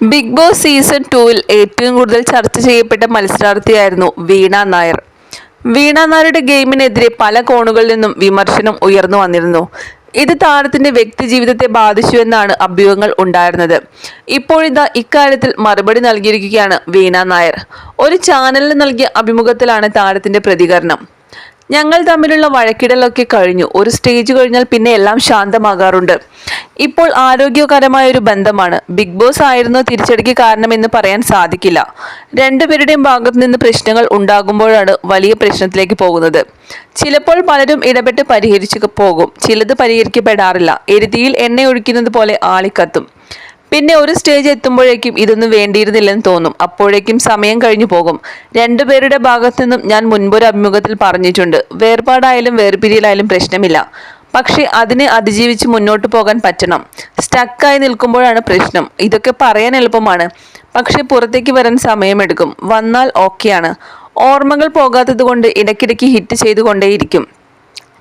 Big boss season ടൂവിൽ ഏറ്റവും കൂടുതൽ ചർച്ച ചെയ്യപ്പെട്ട മത്സരാർത്ഥിയായിരുന്നു വീണ നായർ. വീണ നായരുടെ ഗെയിമിനെതിരെ പല കോണുകളിൽ നിന്നും വിമർശനം ഉയർന്നു വന്നിരുന്നു. ഇത് താരത്തിന്റെ വ്യക്തി ജീവിതത്തെ ബാധിച്ചു എന്നാണ് അഭ്യൂഹങ്ങൾ ഉണ്ടായിരുന്നത്. ഇപ്പോഴിതാ ഇക്കാര്യത്തിൽ മറുപടി നൽകിയിരിക്കുകയാണ് വീണ നായർ. ഒരു ചാനലിന് നൽകിയ അഭിമുഖത്തിലാണ് താരത്തിന്റെ പ്രതികരണം. ഞങ്ങൾ തമ്മിലുള്ള വഴക്കിടലൊക്കെ കഴിഞ്ഞു. ഒരു സ്റ്റേജ് കഴിഞ്ഞാൽ പിന്നെ എല്ലാം ശാന്തമാകാറുണ്ട്. ഇപ്പോൾ ആരോഗ്യകരമായ ഒരു ബന്ധമാണ്. ബിഗ് ബോസ് ആയിരുന്നു തിരിച്ചടിക്ക് കാരണമെന്ന് പറയാൻ സാധിക്കില്ല. രണ്ടുപേരുടെയും ഭാഗത്ത് നിന്ന് പ്രശ്നങ്ങൾ ഉണ്ടാകുമ്പോഴാണ് വലിയ പ്രശ്നത്തിലേക്ക് പോകുന്നത്. ചിലപ്പോൾ പലരും ഇടപെട്ട് പരിഹരിച്ചു പോകും. ചിലത് പരിഹരിക്കപ്പെടാറില്ല. എരുതിയിൽ എണ്ണ ഒഴിക്കുന്നത് പോലെ ആളിക്കത്തും. പിന്നെ ഒരു സ്റ്റേജ് എത്തുമ്പോഴേക്കും ഇതൊന്നും വേണ്ടിയിരുന്നില്ലെന്ന് തോന്നും. അപ്പോഴേക്കും സമയം കഴിഞ്ഞു പോകും. രണ്ടുപേരുടെ ഭാഗത്തു നിന്നും ഞാൻ മുൻപൊരു അഭിമുഖത്തിൽ പറഞ്ഞിട്ടുണ്ട്. വേർപാടായാലും വേർപിരിയലായാലും പ്രശ്നമില്ല. പക്ഷെ അതിനെ അതിജീവിച്ച് മുന്നോട്ട് പോകാൻ പറ്റണം. സ്റ്റക്കായി നിൽക്കുമ്പോഴാണ് പ്രശ്നം. ഇതൊക്കെ പറയാൻ എളുപ്പമാണ്. പക്ഷെ പുറത്തേക്ക് വരാൻ സമയമെടുക്കും. വന്നാൽ ഓക്കെയാണ് ഓർമ്മകൾ പോകാത്തത് കൊണ്ട് ഇടയ്ക്കിടയ്ക്ക് ഹിറ്റ് ചെയ്തുകൊണ്ടേയിരിക്കും.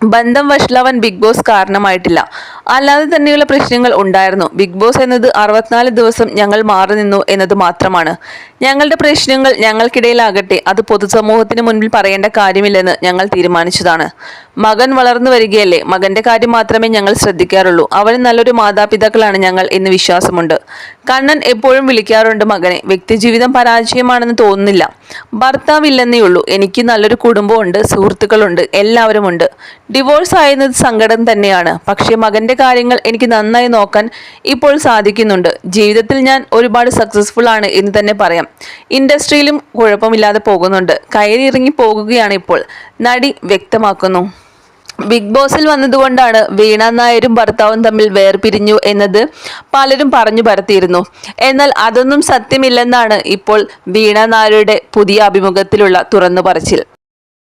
ബന്ധം വഷളാവാൻ ബിഗ് ബോസ് കാരണമായിട്ടില്ല. അല്ലാതെ തന്നെയുള്ള പ്രശ്നങ്ങൾ ഉണ്ടായിരുന്നു. ബിഗ് ബോസ് എന്നത് അറുപത്തിനാല് ദിവസം ഞങ്ങൾ മാറി നിന്നു എന്നത് മാത്രമാണ്. ഞങ്ങളുടെ പ്രശ്നങ്ങൾ ഞങ്ങൾക്കിടയിലാകട്ടെ. അത് പൊതുസമൂഹത്തിന് മുൻപിൽ പറയേണ്ട കാര്യമില്ലെന്ന് ഞങ്ങൾ തീരുമാനിച്ചതാണ്. മകൻ വളർന്നു വരികയല്ലേ? മകന്റെ കാര്യം മാത്രമേ ഞങ്ങൾ ശ്രദ്ധിക്കാറുള്ളൂ. അവന് നല്ലൊരു മാതാപിതാക്കളാണ് ഞങ്ങൾ എന്ന് വിശ്വാസമുണ്ട്. കണ്ണൻ എപ്പോഴും വിളിക്കാറുണ്ട് മകനെ. വ്യക്തിജീവിതം പരാജയമാണെന്ന് തോന്നുന്നില്ല. ഭർത്താവില്ലെന്നേ ഉള്ളൂ എനിക്ക് നല്ലൊരു കുടുംബമുണ്ട് സുഹൃത്തുക്കളുണ്ട് എല്ലാവരുമുണ്ട്. ഡിവോഴ്സ് ആയിരുന്നത് സങ്കടം തന്നെയാണ്. പക്ഷേ മകന്റെ കാര്യങ്ങൾ എനിക്ക് നന്നായി നോക്കാൻ ഇപ്പോൾ സാധിക്കുന്നുണ്ട്. ജീവിതത്തിൽ ഞാൻ ഒരുപാട് സക്സസ്ഫുൾ ആണ് എന്ന് തന്നെ പറയാം. ഇൻഡസ്ട്രിയിലും കുഴപ്പമില്ലാതെ പോകുന്നുണ്ട്. കയറി ഇറങ്ങി പോകുകയാണ് ഇപ്പോൾ. നടി വ്യക്തമാക്കുന്നു. ബിഗ് ബോസിൽ വന്നതുകൊണ്ടാണ് വീണ നായരും ഭർത്താവും തമ്മിൽ വേർപിരിഞ്ഞു എന്നത് പലരും പറഞ്ഞു പരത്തിയിരുന്നു. എന്നാൽ അതൊന്നും സത്യമില്ലെന്നാണ് ഇപ്പോൾ വീണ നായരുടെ പുതിയ അഭിമുഖത്തിലുള്ള തുറന്നു പറച്ചിൽ.